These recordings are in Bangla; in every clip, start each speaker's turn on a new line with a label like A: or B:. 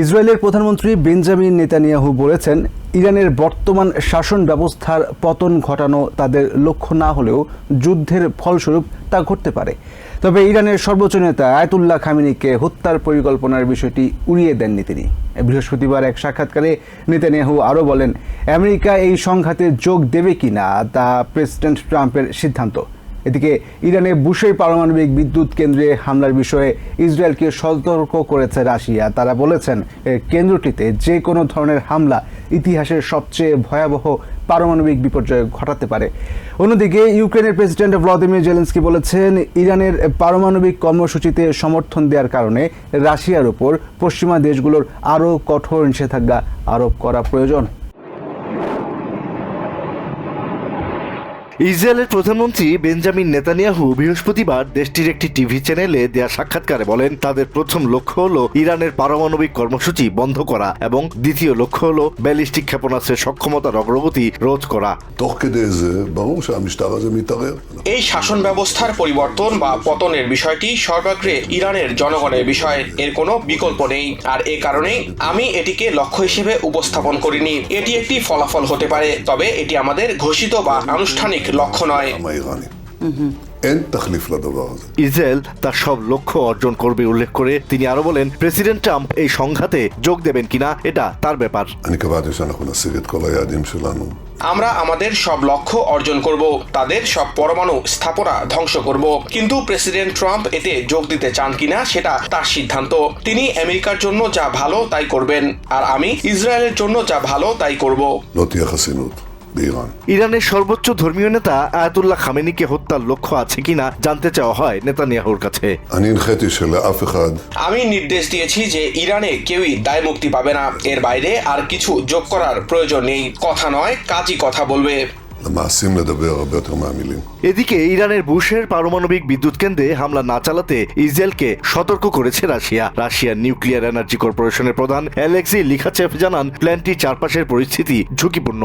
A: ইসরায়েলের প্রধানমন্ত্রী বেঞ্জামিন নেতানিয়াহু বলেছেন, ইরানের বর্তমান শাসন ব্যবস্থার পতন ঘটানো তাদের লক্ষ্য না হলেও যুদ্ধের ফলস্বরূপ তা ঘটতে পারে। তবে ইরানের সর্বোচ্চ নেতা আয়তুল্লাহ খামিনিকে হত্যার পরিকল্পনার বিষয়টি উড়িয়ে দেননি তিনি। বৃহস্পতিবার এক সাক্ষাৎকারে নেতানিয়াহু আরও বলেন, আমেরিকা এই সংঘাতে যোগ দেবে কিনা তা প্রেসিডেন্ট ট্রাম্পের সিদ্ধান্ত। এদিকে ইরানে বুশের পারমাণবিক বিদ্যুৎ কেন্দ্রে হামলার বিষয়ে ইসরায়েলকে সতর্ক করেছে রাশিয়া। তারা বলেছেন কেন্দ্রটিতে যে কোনো ধরনের হামলা ইতিহাসের সবচেয়ে ভয়াবহ পারমাণবিক বিপর্যয় ঘটাতে পারে। অন্যদিকে ইউক্রেনের প্রেসিডেন্ট ভ্লাদিমির জেলেন্সকি বলেছেন, ইরানের পারমাণবিক কর্মসূচিতে সমর্থন দেওয়ার কারণে রাশিয়ার উপর পশ্চিমা দেশগুলোর আরও কঠোর নিষেধাজ্ঞা আরোপ করা প্রয়োজন।
B: ইসরায়েলের প্রধানমন্ত্রী বেঞ্জামিন নেতানিয়াহু বৃহস্পতিবার দেশটির একটি টিভি চ্যানেলে দেয়া সাক্ষাৎকারে বলেন, তাদের প্রথম লক্ষ্য হল ইরানের পারমাণবিক কর্মসূচি বন্ধ করা এবং দ্বিতীয় লক্ষ্য হল ব্যালিস্টিক ক্ষেপণাস্ত্রের সক্ষমতার অগ্রগতি রোধ করা।
C: এই শাসন ব্যবস্থার পরিবর্তন বা পতনের বিষয়টি সর্বাগ্রে ইরানের জনগণের বিষয় এর কোনো বিকল্প নেই। আর এ কারণেই আমি এটিকে লক্ষ্য হিসেবে উপস্থাপন করিনি। এটি একটি ফলাফল হতে পারে, তবে এটি আমাদের ঘোষিত বা আনুষ্ঠানিক এক লক্ষ্য নয়।
B: ইসরায়েল তার সব লক্ষ্য অর্জন করবে উল্লেখ করে তিনি আরও বলেন প্রেসিডেন্ট ট্রাম্প এই সংঘাতে যোগ দেবেন কিনা এটা তার ব্যাপার।
C: আমরা আমাদের সব লক্ষ্য অর্জন করব তাদের সব পরমাণু স্থাপনা ধ্বংস করব। কিন্তু প্রেসিডেন্ট ট্রাম্প এতে যোগ দিতে চান কিনা সেটা তার সিদ্ধান্ত। তিনি আমেরিকার জন্য যা ভালো তাই করবেন আর আমি ইসরায়েলের জন্য যা ভালো তাই করব।
B: ইরানের সর্বোচ্চ ধর্মীয় নেতা আয়াতুল্লাহ খামেনিকে হত্যার লক্ষ্য আছে কিনা জানতে চাওয়া হয় নেতানিয়াহুর কাছে।
C: আমি নির্দেশ দিয়েছি যে ইরানে কেউই দায় মুক্তি পাবে না। এর বাইরে আর কিছু যোগ করার প্রয়োজন নেই। কথা নয় কাজই কথা বলবে।
D: למעשים לדבר הרבה יותר מהמילים.
B: এদিকে ইরানের বুশের পারমাণবিক বিদ্যুৎ কেন্দ্রে হামলা না চালাতে ইসরায়েলকে সতর্ক করেছে রাশিয়া রাশিয়ার নিউক্লিয়ার এনার্জি কর্পোরেশনের প্রধান অ্যালেক্সি লিখাচেফ জানান প্ল্যান্টটি চারপাশের পরিস্থিতি ঝুঁকিপূর্ণ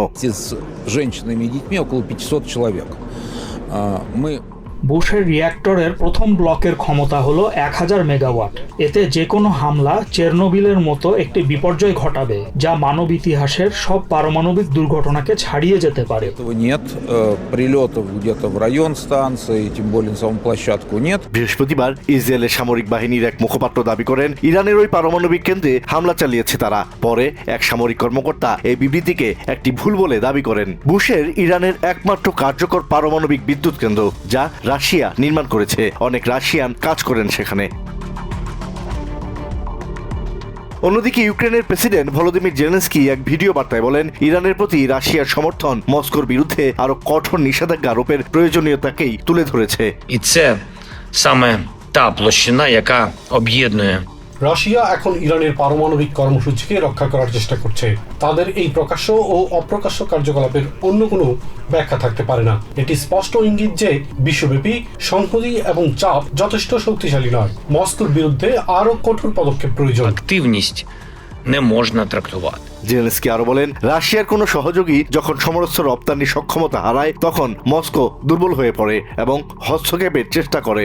E: বুশের রিয়্যাক্টরের প্রথম ব্লকের ক্ষমতা হল এক হাজার মেগাওয়াট এতে যে কোনো হামলা চেরনোবিলের মতো একটি বিপর্যয় ঘটাবে যা মানব ইতিহাসের সব পারমাণবিক দুর্ঘটনাকে ছাড়িয়ে যেতে পারে।
B: বৃহস্পতিবার ইসরায়েলের সামরিক বাহিনীর এক মুখপাত্র দাবি করেন ইরানের ওই পারমাণবিক কেন্দ্রে হামলা চালিয়েছে তারা। পরে এক সামরিক কর্মকর্তা এই বিবৃতিকে একটি ভুল বলে দাবি করেন। বুশের ইরানের একমাত্র কার্যকর পারমাণবিক বিদ্যুৎ কেন্দ্র যা রাশিয়া নির্মাণ করেছে অনেক রাশিয়ান কাজ করেন সেখানে অন্যদিকে ইউক্রেনের প্রেসিডেন্ট ভলোদিমির জেলেন্সকি এক ভিডিও বার্তায় বলেন ইরানের প্রতি রাশিয়ার সমর্থন মস্কোর বিরুদ্ধে আরো কঠোর নিষেধাজ্ঞা আরোপের প্রয়োজনীয়তাকেই তুলে ধরেছে
F: І це саме та площина, яка об'єднує
G: রাশিয়া এখন ইরানের পারমাণবিক কর্মসূচিকে রক্ষা করার চেষ্টা করছে তাদের এই প্রকাশ্য ও অপ্রকাশ্য কার্যকলাপের অন্য কোনো ব্যাখ্যা থাকতে পারে না এটি স্পষ্ট ইঙ্গিত যে বিশ্বব্যাপী সংহতি এবং চাপ যথেষ্ট শক্তিশালী নয় মস্কোর বিরুদ্ধে আরও কঠোর পদক্ষেপ প্রয়োজন
F: активність не можна трактувати.
B: জেলেন্সকি আরো বলেন রাশিয়ার কোনো সহযোগী যখন সমরস্ত্র রপ্তানি সক্ষমতা হারায় তখন মস্কো দুর্বল হয়ে পড়ে এবং হস্তক্ষেপের চেষ্টা করে